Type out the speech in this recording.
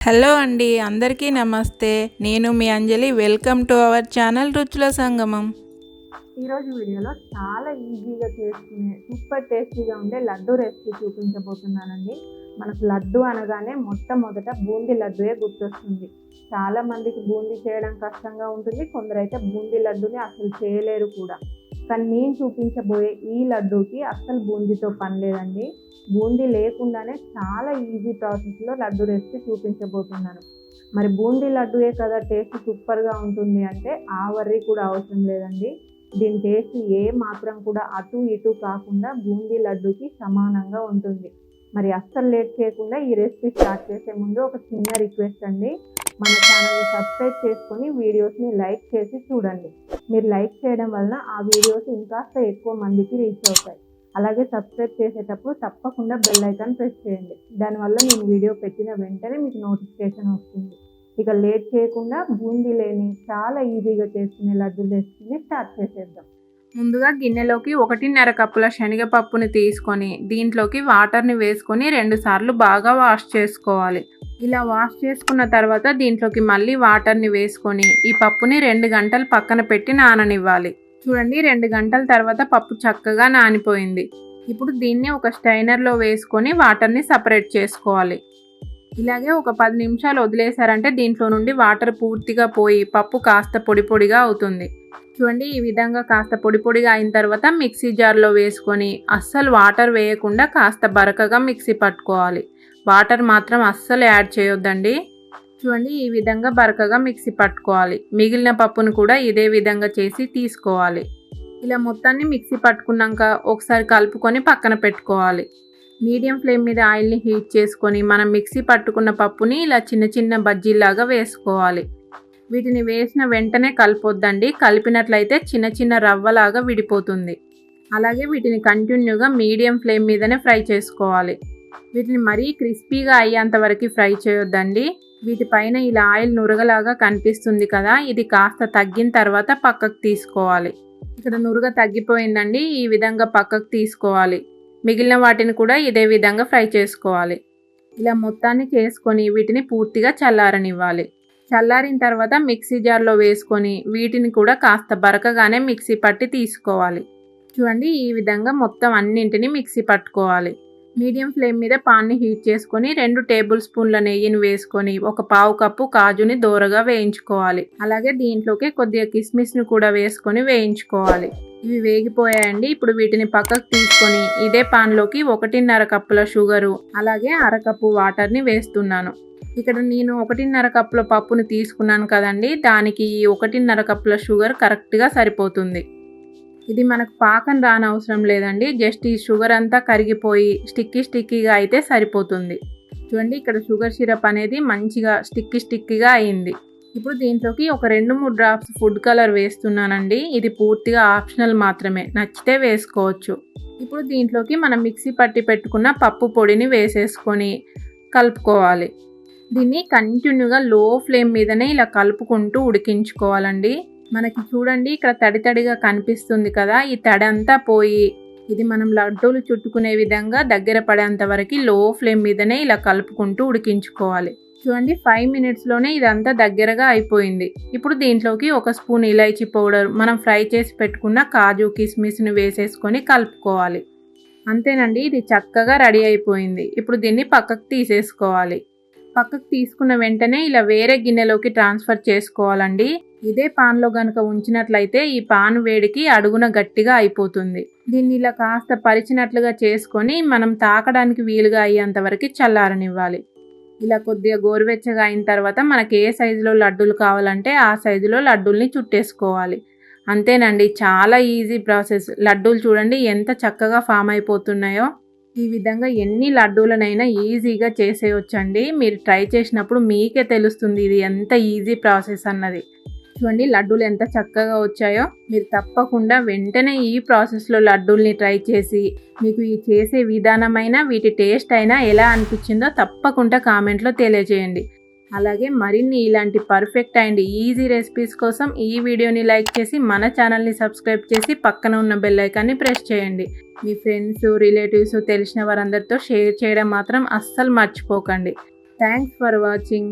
Hello అండి అందరికీ నమస్తే. నేను మీ Anjali. Welcome to our channel Ruchula Sangamam. ఈరోజు వీడియోలో చాలా ఈజీగా చేసుకునే సూపర్ టేస్టీగా ఉండే లడ్డు రెసిపీ చూపించబోతున్నానండి. మనకు లడ్డు అనగానే మొట్టమొదట బూందీ లడ్డుయే గుర్తొస్తుంది. చాలా మందికి బూందీ చేయడం కష్టంగా ఉంటుంది. కొందరైతే బూందీ లడ్డుని అసలు చేయలేరు కూడా. కానీ నేను చూపించబోయే ఈ లడ్డూకి అస్సలు బూందీతో పని లేదండి. బూందీ లేకుండానే చాలా ఈజీ ప్రాసెస్లో లడ్డు రెసిపీ చూపించబోతున్నాను. మరి బూందీ లడ్డూయే కదా టేస్ట్ సూపర్గా ఉంటుంది అంటే ఆ వర్రీ కూడా అవసరం లేదండి. దీని టేస్ట్ ఏ మాత్రం కూడా అటు ఇటు కాకుండా బూందీ లడ్డుకి సమానంగా ఉంటుంది. మరి అస్సలు లేట్ చేయకుండా ఈ రెసిపీ స్టార్ట్ చేసే ముందు ఒక చిన్న రిక్వెస్ట్ అండి. మన ఛానల్ని సబ్స్క్రైబ్ చేసుకొని వీడియోస్ని లైక్ చేసి చూడండి. మీరు లైక్ చేయడం వలన ఆ వీడియోస్ ఇంకాస్త ఎక్కువ మందికి రీచ్ అవుతాయి. అలాగే సబ్స్క్రైబ్ చేసేటప్పుడు తప్పకుండా బెల్ ఐకాన్ ప్రెస్ చేయండి. దానివల్ల నేను వీడియో పెట్టిన వెంటనే మీకు నోటిఫికేషన్ వస్తుంది. ఇక లేట్ చేయకుండా బూందీ లేని చాలా ఈజీగా చేసుకునే లడ్డూలు వేసుకుని స్టార్ట్ చేసేద్దాం. ముందుగా గిన్నెలోకి ఒకటిన్నర కప్పుల శనగపప్పుని తీసుకొని దీంట్లోకి వాటర్ని వేసుకొని రెండుసార్లు బాగా వాష్ చేసుకోవాలి. ఇలా వాష్ చేసుకున్న తర్వాత దీంట్లోకి మళ్ళీ వాటర్ని వేసుకొని ఈ పప్పుని రెండు గంటలు పక్కన పెట్టి నాననివ్వాలి. చూడండి రెండు గంటల తర్వాత పప్పు చక్కగా నానిపోయింది. ఇప్పుడు దీన్ని ఒక స్టైనర్లో వేసుకొని వాటర్ని సపరేట్ చేసుకోవాలి. ఇలాగే ఒక పది నిమిషాలు వదిలేశారంటే దీంట్లో నుండి వాటర్ పూర్తిగా పోయి పప్పు కాస్త పొడి పొడిగా అవుతుంది. చూడండి ఈ విధంగా కాస్త పొడి పొడిగా అయిన తర్వాత మిక్సీ జార్లో వేసుకొని అస్సలు వాటర్ వేయకుండా కాస్త బరకగా మిక్సీ పట్టుకోవాలి. వాటర్ మాత్రం అస్సలు యాడ్ చేయొద్దండి. చూడండి ఈ విధంగా బరకగా మిక్సీ పట్టుకోవాలి. మిగిలిన పప్పును కూడా ఇదే విధంగా చేసి తీసుకోవాలి. ఇలా మొత్తాన్ని మిక్సీ పట్టుకున్నాక ఒకసారి కలుపుకొని పక్కన పెట్టుకోవాలి. మీడియం ఫ్లేమ్ మీద ఆయిల్ని హీట్ చేసుకొని మనం మిక్సీ పట్టుకున్న పప్పుని ఇలా చిన్న చిన్న బజ్జీలాగా వేసుకోవాలి. వీటిని వేసిన వెంటనే కలపొద్దండి. కలిపినట్లయితే చిన్న చిన్న రవ్వలాగా విడిపోతుంది. అలాగే వీటిని కంటిన్యూగా మీడియం ఫ్లేమ్ మీదనే ఫ్రై చేసుకోవాలి. వీటిని మరీ క్రిస్పీగా అయ్యేంత వరకు ఫ్రై చేయొద్దండి. వీటిపైన ఇలా ఆయిల్ నురగలాగా కనిపిస్తుంది కదా ఇది కాస్త తగ్గిన తర్వాత పక్కకు తీసుకోవాలి. ఇక్కడ నురగ తగ్గిపోయిందండి ఈ విధంగా పక్కకు తీసుకోవాలి. మిగిలిన వాటిని కూడా ఇదే విధంగా ఫ్రై చేసుకోవాలి. ఇలా మొత్తాన్ని చేసుకొని వీటిని పూర్తిగా చల్లారనివ్వాలి. చల్లారిన తర్వాత మిక్సీ జార్లో వేసుకొని వీటిని కూడా కాస్త బరకగానే మిక్సీ పట్టి తీసుకోవాలి. చూడండి ఈ విధంగా మొత్తం అన్నింటినీ మిక్సీ పట్టుకోవాలి. మీడియం ఫ్లేమ్ మీద పాన్ని హీట్ చేసుకొని రెండు టేబుల్ స్పూన్ల నెయ్యిని వేసుకొని ఒక పావు కప్పు కాజుని దోరగా వేయించుకోవాలి. అలాగే దీంట్లోకి కొద్దిగా కిస్మిస్ని కూడా వేసుకొని వేయించుకోవాలి. ఇవి వేగిపోయాయండి. ఇప్పుడు వీటిని పక్కకు తీసుకొని ఇదే పాన్లోకి ఒకటిన్నర కప్పుల షుగరు అలాగే అరకప్పు వాటర్ని వేస్తున్నాను. ఇక్కడ నేను ఒకటిన్నర కప్పుల పప్పుని తీసుకున్నాను కదండి. దానికి ఈ ఒకటిన్నర కప్పుల షుగర్ కరెక్ట్గా సరిపోతుంది. ఇది మనకు పాకం రానవసరం లేదండి. జస్ట్ ఈ షుగర్ అంతా కరిగిపోయి స్టిక్కీ స్టిక్కీగా అయితే సరిపోతుంది. చూడండి ఇక్కడ షుగర్ సిరప్ అనేది మంచిగా స్టిక్కీ స్టిక్కీగా అయింది. ఇప్పుడు దీంట్లోకి ఒక రెండు మూడు డ్రాప్స్ ఫుడ్ కలర్ వేస్తున్నానండి. ఇది పూర్తిగా ఆప్షనల్ మాత్రమే. నచ్చితే వేసుకోవచ్చు. ఇప్పుడు దీంట్లోకి మనం మిక్సీ పట్టి పెట్టుకున్న పప్పు పొడిని వేసేసుకొని కలుపుకోవాలి. దీన్ని కంటిన్యూగా లో ఫ్లేమ్ మీదనే ఇలా కలుపుకుంటూ ఉడికించుకోవాలండి. మనకి చూడండి ఇక్కడ తడి తడిగా కనిపిస్తుంది కదా ఈ తడి అంతా పోయి ఇది మనం లడ్డూలు చుట్టుకునే విధంగా దగ్గర పడేంత వరకు లో ఫ్లేమ్ మీదనే ఇలా కలుపుకుంటూ ఉడికించుకోవాలి. చూడండి ఫైవ్ మినిట్స్లోనే ఇదంతా దగ్గరగా అయిపోయింది. ఇప్పుడు దీంట్లోకి ఒక స్పూన్ ఇలైచి పౌడర్ మనం ఫ్రై చేసి పెట్టుకున్న కాజు కిస్మిస్ని వేసేసుకొని కలుపుకోవాలి. అంతేనండి ఇది చక్కగా రెడీ అయిపోయింది. ఇప్పుడు దీన్ని పక్కకు తీసేసుకోవాలి. పక్కకు తీసుకున్న వెంటనే ఇలా వేరే గిన్నెలోకి ట్రాన్స్ఫర్ చేసుకోవాలండి. ఇదే పాన్లో గనుక ఉంచినట్లయితే ఈ పాన్ వేడికి అడుగున గట్టిగా అయిపోతుంది. దీన్ని ఇలా కాస్త పరిచినట్లుగా చేసుకొని మనం తాకడానికి వీలుగా అయ్యేంత వరకు చల్లారనివ్వాలి. ఇలా కొద్దిగా గోరువెచ్చగా అయిన తర్వాత మనకి ఏ సైజులో లడ్డూలు కావాలంటే ఆ సైజులో లడ్డూల్ని చుట్టేసుకోవాలి. అంతేనండి చాలా ఈజీ ప్రాసెస్. లడ్డూలు చూడండి ఎంత చక్కగా ఫామ్ అయిపోతున్నాయో. ఈ విధంగా ఎన్ని లడ్డూలనైనా ఈజీగా చేసేయొచ్చండి. మీరు ట్రై చేసినప్పుడు మీకే తెలుస్తుంది ఇది ఎంత ఈజీ ప్రాసెస్ అన్నది. చూడండి లడ్డూలు ఎంత చక్కగా వచ్చాయో. మీరు తప్పకుండా వెంటనే ఈ ప్రాసెస్లో లడ్డూల్ని ట్రై చేసి మీకు ఈ చేసే విధానమైన వీటి టేస్ట్ అయినా ఎలా అనిపించిందో తప్పకుండా కామెంట్లో తెలియజేయండి. అలాగే మరిన్ని ఇలాంటి పర్ఫెక్ట్ అండ్ ఈజీ రెసిపీస్ కోసం ఈ వీడియోని లైక్ చేసి మన ఛానల్ని సబ్స్క్రైబ్ చేసి పక్కన ఉన్న బెల్ ఐకాన్ని ప్రెస్ చేయండి. మీ ఫ్రెండ్స్ రిలేటివ్స్ తెలిసిన వారందరితో షేర్ చేయడం మాత్రం అస్సలు మర్చిపోకండి. Thanks for watching